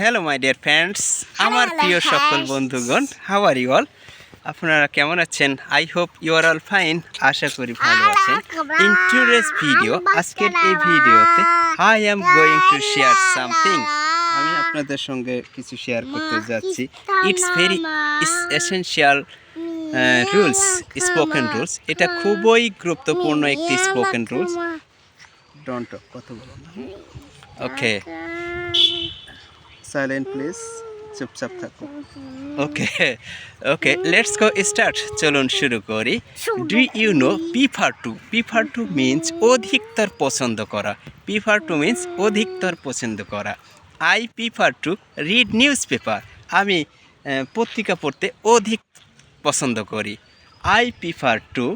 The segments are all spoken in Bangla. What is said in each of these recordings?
হ্যালো মাই ডিয়ার ফ্রেন্ডস আমার প্রিয় সকল বন্ধুগণ হাউ আর ইউ অল আপনারা কেমন আছেন? I hope you are all fine আশা করি ভালো আছেন. ইন টুডেস ভিডিও আজকের এই ভিডিওতে I am going to share something আমি আপনাদের সঙ্গে কিছু শেয়ার করতে যাচ্ছি। It's very. Essential rules spoken rules এটা খুবই গুরুত্বপূর্ণ একটি স্পোকেন রুলস ডোন্ট কথা বলো ওকে সাইলেন্ট প্লিজ চুপচাপ থাকো। ওকে ওকে লেটস গো স্টার্ট চলুন শুরু করি। Do you know prefer to prefer to means অধিকতর পছন্দ করা। পিফার টু মিন্স অধিকতর পছন্দ করা। I prefer to read newspaper আমি পত্রিকা পড়তে অধিক পছন্দ করি। I prefer to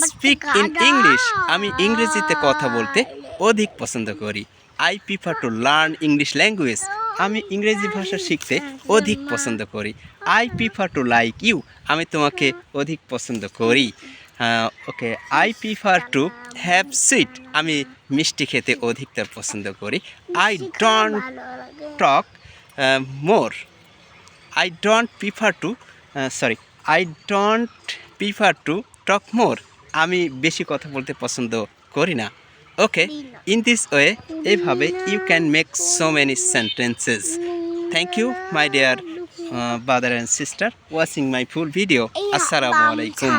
speak in English আমি ইংরেজিতে কথা বলতে অধিক পছন্দ করি। I prefer to learn English language আমি ইংরেজি ভাষা শিখতে অধিক পছন্দ করি। I prefer to like you আমি তোমাকে অধিক পছন্দ করি। Okay I prefer to have sweet আমি মিষ্টি খেতে অধিকতর পছন্দ করি। I don't talk more I don't prefer to sorry I don't prefer to talk more আমি বেশি কথা বলতে পছন্দ করি না। ওকে ইন দিস ওয়ে এইভাবে you can make so many sentences thank you my dear brother and sister watching my full video আসসালামু আলাইকুম